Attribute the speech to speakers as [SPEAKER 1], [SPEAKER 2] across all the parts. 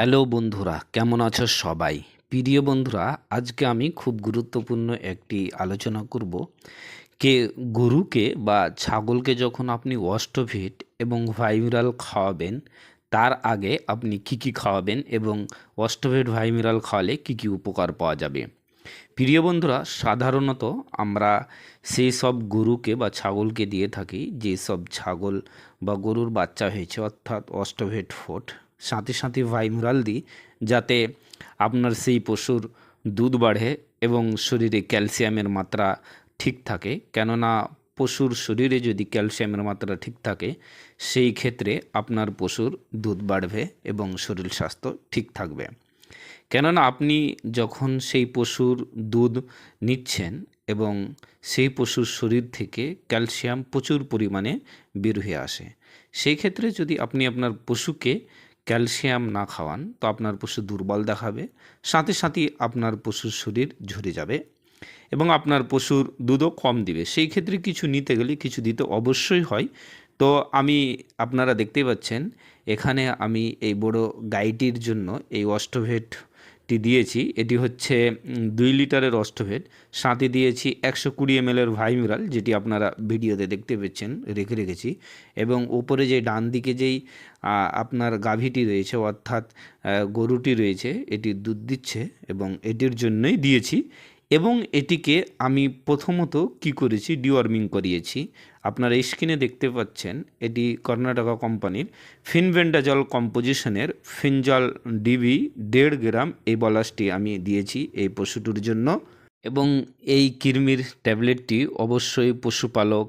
[SPEAKER 1] Hello বন্ধুরা, কেমন আছো সবাই? প্রিয় বন্ধুরা, আজকে আমি খুব গুরুত্বপূর্ণ একটি আলোচনা করব। কে গরুকে বা ছাগলকে যখন আপনি অষ্টভিট এবং ভাইমিরাল খাওয়াবেন, তার আগে আপনি কি কি খাওয়াবেন এবং অষ্টভিট ভাইমিরাল খাওয়ালে কি কি উপকার পাওয়া যাবে? প্রিয় বন্ধুরা, সাধারণত আমরা সেই সব গরুকে বা ছাগলকে দিয়ে থাকি যেসব ছাগল বা গরুর বাচ্চা হয়েছে, অর্থাৎ অষ্টভেট ফোট। সাথে সাথে ভাইমুরাল দিই, যাতে আপনার সেই পশুর দুধ বাড়ে এবং শরীরে ক্যালসিয়ামের মাত্রা ঠিক থাকে। কেননা পশুর শরীরে যদি ক্যালসিয়ামের মাত্রা ঠিক থাকে, সেই ক্ষেত্রে আপনার পশুর দুধ বাড়বে এবং শরীর স্বাস্থ্য ঠিক থাকবে। কেননা আপনি যখন সেই পশুর দুধ নিচ্ছেন এবং সেই পশুর শরীর থেকে ক্যালসিয়াম প্রচুর পরিমাণে বের হয়ে আসে, সেই ক্ষেত্রে যদি আপনি আপনার পশুকে ক্যালসিয়াম না খাওয়ান, তো আপনার পশু দুর্বল দেখাবে, সাথে সাথে আপনার পশুর শরীর ঝরে যাবে এবং আপনার পশুর দুধও কম দিবে। সেই ক্ষেত্রে কিছু নিতে গেলে কিছু দিতে অবশ্যই হয়। তো আমি, আপনারা দেখতেই পাচ্ছেন, এখানে আমি এই বড় গাইটির জন্য এই অষ্টভেটটি দিয়েছি, এটি হচ্ছে দুই লিটারের অষ্টভেদ সাথে দিয়েছি একশো কুড়ি এম এর ভাইমিরাল, যেটি আপনারা ভিডিওতে দেখতে পেয়েছেন, রেখে রেখেছি। এবং ওপরে যে ডান দিকে যেই আপনার গাভীটি রয়েছে, অর্থাৎ গরুটি রয়েছে, এটি দুধ দিচ্ছে এবং এটির জন্যই দিয়েছি। এবং এটিকে আমি প্রথমত কি করেছি? ডিওয়ার্মিং করিয়েছি। আপনারা স্ক্রিনে দেখতে পাচ্ছেন, এটি কর্ণাটকা কোম্পানির ফিনভেন্ডাজল কম্পোজিশনের ফিনজল ডিবি দেড় গ্রাম এই বলাসটি আমি দিয়েছি এই পশুটির জন্য। এবং এই কৃমির ট্যাবলেটটি অবশ্যই পশুপালক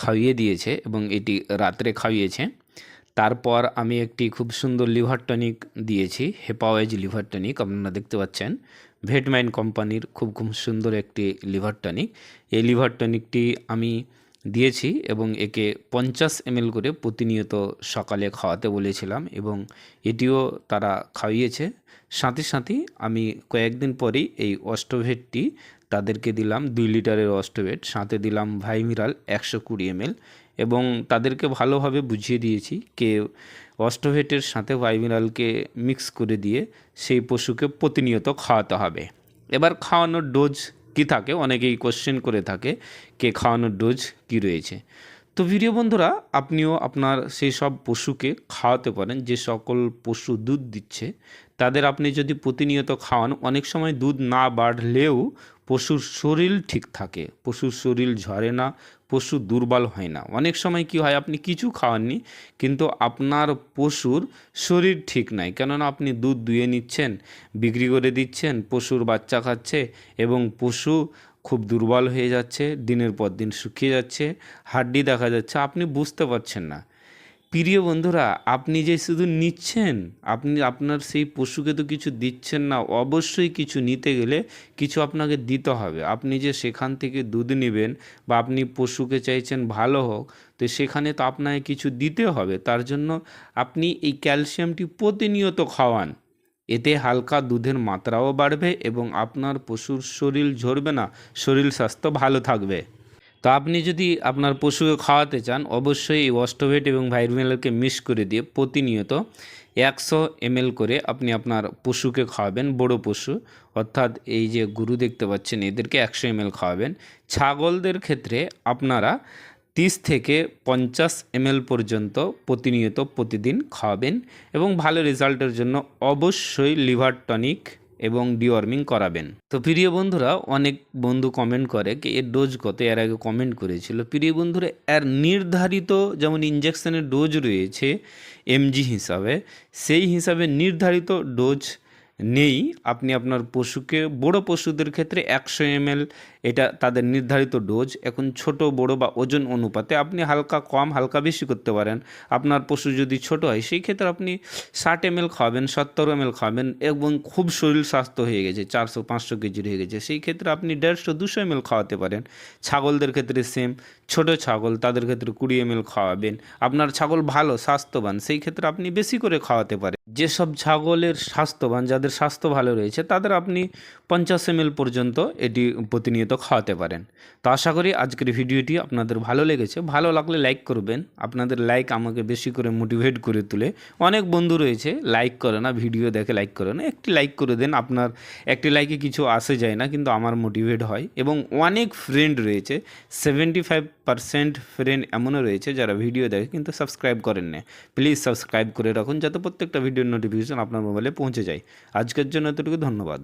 [SPEAKER 1] খাইয়ে দিয়েছে এবং এটি রাত্রে খাইয়েছে। তারপর আমি একটি খুব সুন্দর লিভার টনিক দিয়েছি হেপাওয়েজ লিভার টনিক আপনারা দেখতে পাচ্ছেন। ভেটমাইন কোম্পানির খুব খুব সুন্দর একটি লিভার টনিক এই লিভার টনিকটি আমি দিয়েছি এবং একে পঞ্চাশ এমএল করে প্রতিনিয়ত সকালে খাওয়াতে বলেছিলাম এবং এটিও তারা খাইয়েছে। সাথে সাথে আমি কয়েকদিন পরেই এই অষ্টভেটটি তাদেরকে দিলাম দুই লিটারের অষ্টভেট। সাথে দিলাম ভাইমিরাল একশো কুড়ি এমএল এবং তাদেরকে ভালোভাবে বুঝিয়ে দিয়েছি কে অষ্টভেটের সাথে ভাইমিরালকে মিক্স করে দিয়ে সেই পশুকে প্রতিনিয়ত খাওয়াতে হবে। এবার খাওয়ানোর ডোজ কি থাকে? অনেকেই কোশ্চেন করে থাকে, কে খাওয়ানোর ডোজ কি রয়েছে? তো ভিডিও বন্ধুরা, আপনিও আপনার সেই সব পশুকে খাওয়াতে পারেন, যে সকল পশু দুধ দিচ্ছে, তাদের আপনি যদি প্রতিনিয়ত খাওয়ান, অনেক সময় দুধ না বাড়লেও পশুর শরীর ঠিক থাকে, পশুর শরীর ঝরে না পশু দুর্বল হয় না। অনেক সময় কি হয়, আপনি কিছু খাওয়াননি, কিন্তু আপনার পশুর শরীর ঠিক নাই। কেননা আপনি দুধ দুয়ে নিচ্ছেন, বিক্রি করে দিচ্ছেন, পশুর বাচ্চা খাচ্ছে এবং পশু খুব দুর্বল হয়ে যাচ্ছে, দিনের পর দিন শুকিয়ে যাচ্ছে, হাড্ডি দেখা যাচ্ছে, আপনি বুঝতে পারছেন না। প্রিয় বন্ধুরা, আপনি যে শুধু নিচ্ছেন, আপনি আপনার সেই পশুকে তো কিছু দিচ্ছেন না, অবশ্যই কিছু নিতে গেলে কিছু আপনাকে দিতে হবে। আপনি যে সেখান থেকে দুধ নেবেন বা আপনি পশুকে চাইছেন ভালো হোক, তো সেখানে তো আপনাকে কিছু দিতে হবে। তার জন্য আপনি এই ক্যালসিয়ামটি প্রতিনিয়ত খাওয়ান। এতে হালকা দুধের মাত্রাও বাড়বে এবং আপনার পশুর শরীর ঝরবে না, শরীর স্বাস্থ্য ভালো থাকবে। তো আপনি যদি আপনার পশুকে খাওয়াতে চান, অবশ্যই এই অস্টোভেট এবং ভাইরমিনালকে মিক্স করে দিয়ে প্রতিনিয়ত একশো এমএল করে আপনি আপনার পশুকে খাওয়াবেন, বড় পশু। অর্থাৎ এই যে গরু দেখতে পাচ্ছেন, এদেরকে একশো এমএল খাওয়াবেন। ছাগলদের ক্ষেত্রে আপনারা তিরিশ থেকে পঞ্চাশ এমএল পর্যন্ত প্রতিনিয়ত প্রতিদিন খাওয়াবেন এবং ভালো রেজাল্টের জন্য অবশ্যই লিভার টনিক এবং ডিওয়ার্মিং করাবেন। তো প্রিয় বন্ধুরা, অনেক বন্ধু কমেন্ট করে কি এর ডোজ কত? এর আগে কমেন্ট করেছিল। প্রিয় বন্ধুরা, এর নির্ধারিত যেমন ইঞ্জেকশনের ডোজ রয়েছে এমজি হিসাবে, সেই হিসাবে নির্ধারিত ডোজ নেই। আপনি আপনার পশুকে, বড় পশুদের ক্ষেত্রে একশো এমএল এটা তাদের নির্ধারিত ডোজ। এখন ছোট, বড় বা ওজন অনুপাতে আপনি হালকা কম, হালকা বেশি করতে পারেন। আপনার পশু যদি ছোট হয়, সেই ক্ষেত্রে আপনি ষাট এমএল খাওয়াবেন, সত্তর এমএল খাওয়াবেন এবং খুব শরীর স্বাস্থ্য হয়ে গেছে, চারশো, পাঁচশো কেজির হয়ে গেছে। সেই ক্ষেত্রে আপনি দেড়শো, দুশো এমএল খাওয়াতে পারেন। ছাগলদের ক্ষেত্রে সেম ছোট ছাগল তাদের ক্ষেত্রে কুড়ি এমএল খাওয়াবেন। আপনার ছাগল ভালো, স্বাস্থ্যবান, সেই ক্ষেত্রে আপনি বেশি করে খাওয়াতে পারেন। যেসব ছাগলের স্বাস্থ্যবান, যাদের স্বাস্থ্য ভালো রয়েছে, তাদের আপনি পঞ্চাশ এমএল পর্যন্ত এটি প্রতিনিয়ত নিয়মিত খাওয়াতে পারেন। তো আশা করি আজকের ভিডিওটি আপনাদের ভালো লেগেছে। ভালো লাগলে লাইক করবেন। আপনাদের লাইক আমাকে বেশি করে মোটিভেট করে তুলে। অনেক বন্ধু রয়েছে লাইক করে না ভিডিও দেখে লাইক করে না। একটি লাইক করে দেন, আপনার একটি লাইকে কিছু আসে যায় না, কিন্তু আমার মোটিভেট হয়। এবং অনেক ফ্রেন্ড রয়েছে সেভেন্টি ফাইভ পার্সেন্ট ফ্রেন্ড এমনও রয়েছে যারা ভিডিও দেখে কিন্তু সাবস্ক্রাইব করেন না। প্লিজ সাবস্ক্রাইব করে রাখুন, যাতে প্রত্যেকটা ভিডিওর নোটিফিকেশন আপনার মোবাইলে পৌঁছে যায়। আজকের জন্য এতটুকু, ধন্যবাদ।